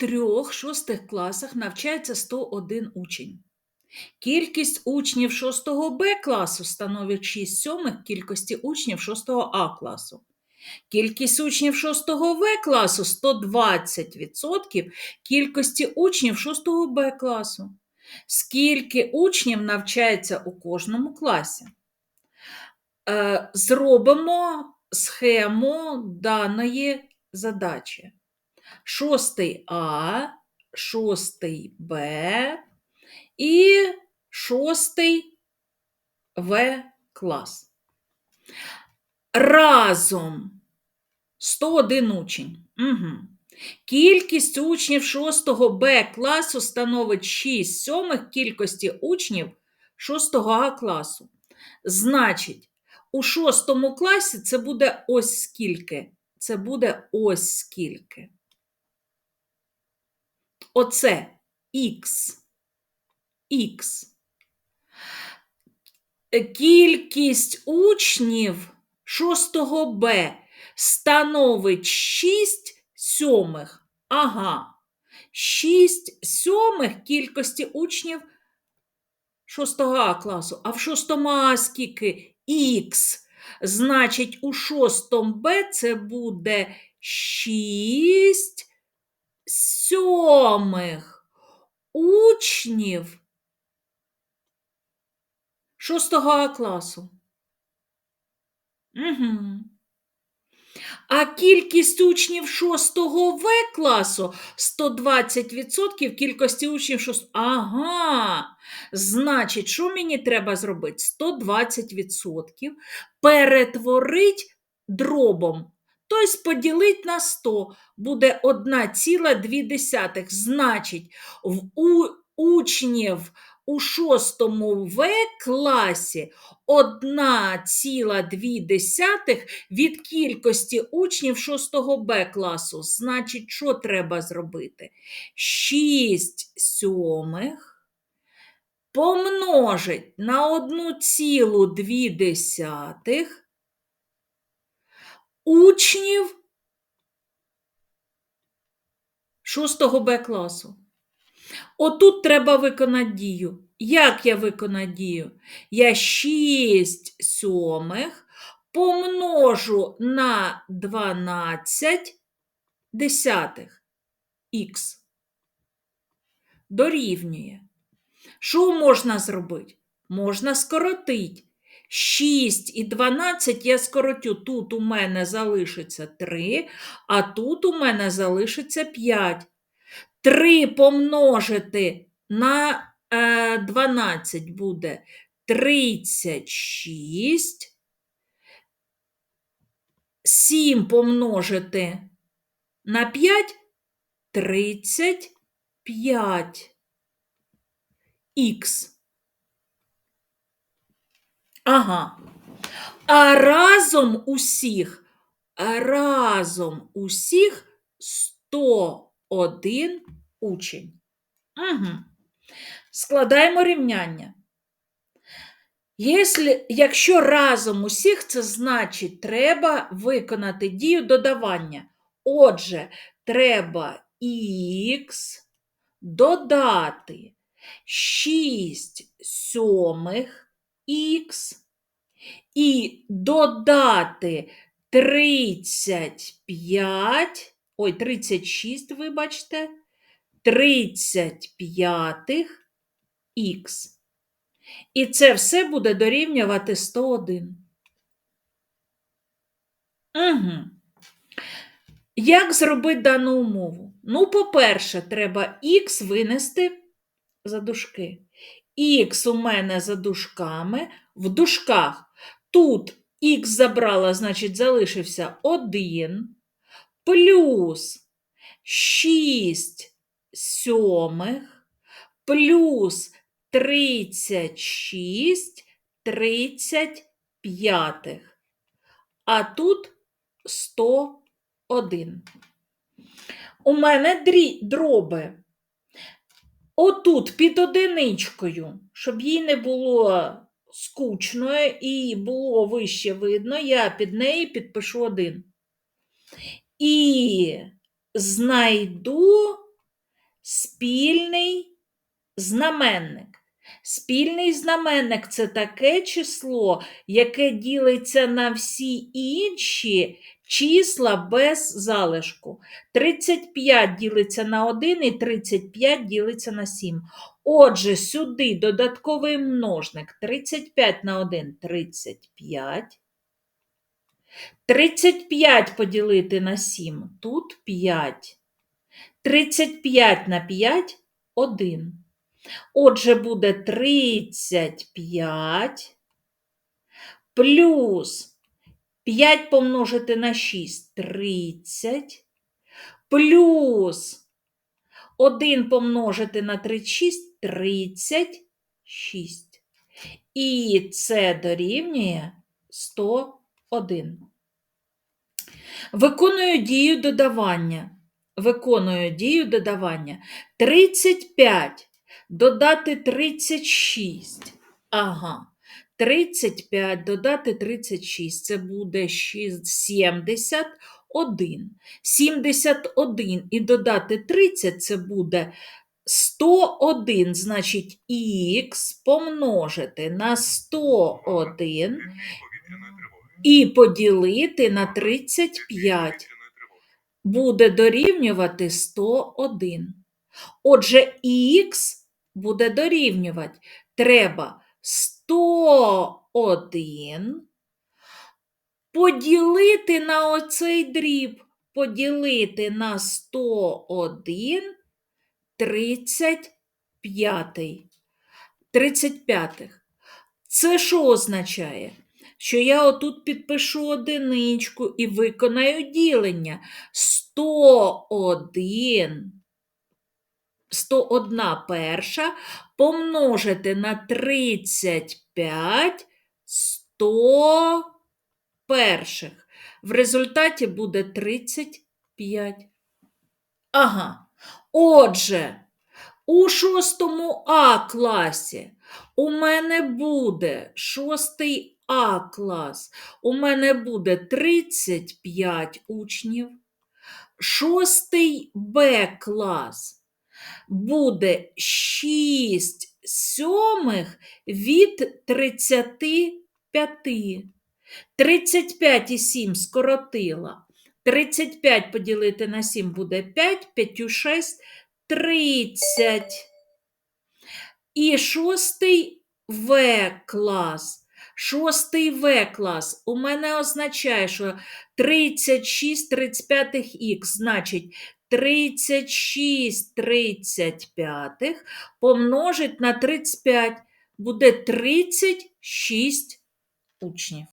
трьох шостих класах навчається 101 учень. Кількість учнів 6 Б класу становить 6 сьомих кількості учнів 6 А класу. Кількість учнів 6 В класу 120% кількості учнів 6 Б класу. Скільки учнів навчається у кожному класі? Е, Зробимо схему даної задачі. Шостий А, шостий Б і шостий В клас. Разом 101 учень. Угу. Кількість учнів 6 Б класу становить 6 сьомих кількості учнів 6 А класу. Значить, у 6 класі це буде ось скільки. Це буде ось скільки. Оце Х. Х. Кількість учнів 6 Б становить 6 сьомих. Ага. 6 сьомих кількості учнів 6 А класу. А в 6 А скільки? Х. Значить, у 6 Б це буде 6 сьомих учнів 6 А класу. Угу. А кількість учнів 6 В класу 120% кількості учнів 6. Ага. Значить, що мені треба зробити? 120% перетворить дробом. Тобто поділить на 100 буде 1,2. Значить, в у, учнів у 6 В класі 1,2 від кількості учнів 6 Б класу. Значить, що треба зробити? 6 сьомих помножить на 1,2 учнів 6 Б класу. Отут треба виконати дію. Як я виконаю дію? Я 6 сьомих помножу на 12 десятих х. Дорівнює. Що можна зробити? Можна скоротити. 6 і 12 я скоротю. Тут у мене залишиться 3, а тут у мене залишиться 5. 3 помножити на е, 12 буде 36. 7 помножити на 5 35 х. Ага. А разом усіх, разом усіх 101 учень. Угу. Складаємо рівняння. Якщо, якщо разом усіх, це значить, треба виконати дію додавання. Отже, треба х додати 6 сьомих х і додати 35, ой, 36, вибачте, 35 х. І це все буде дорівнювати 101. Угу. Як зробити дану умову? Ну, по-перше, треба х винести за дужки. Х у мене за дужками, в дужках. Тут х забрала, значить, залишився 1, плюс 6 сьомих, плюс 36 35. А тут 101. У мене дроби. Отут під одиничкою, щоб їй не було скучно і було вище видно, я під неї підпишу один. І знайду спільний знаменник. Спільний знаменник це таке число, яке ділиться на всі інші числа без залишку. 35 ділиться на 1 і 35 ділиться на 7. Отже, сюди додатковий множник 35 на 1 35. 35 поділити на 7, тут 5. 35 на 5 1. Отже, буде 35 плюс 5 помножити на 6 30 плюс 1 помножити на 36 36. І це дорівнює 101. Виконую дію додавання. Виконую дію додавання. 35 додати 36. Ага. 35 додати 36. Це буде 6, 71. 71 і додати 30 це буде 101. Значить, х помножити на 101 і поділити на 35 буде дорівнювати 101. Отже, х буде дорівнювати. Треба 101 поділити на оцей дріб, поділити на 101 35. 35. Це що означає? Що я отут підпишу одиничку і виконаю ділення. 101, 101 перша помножити на 35 100 перших. В результаті буде 35. Ага. Отже, у шостому А класі у мене буде шостий А клас. У мене буде 35 учнів. Шостий Б клас буде 6 сьомих від 35. 35 і 7 скоротила. 35 поділити на 7 буде 5, 5 у 6 – 30. І шостий В клас. Шостий В клас у мене означає, що 36 35 х, значить 36 35 помножить на 35 буде 36 учнів.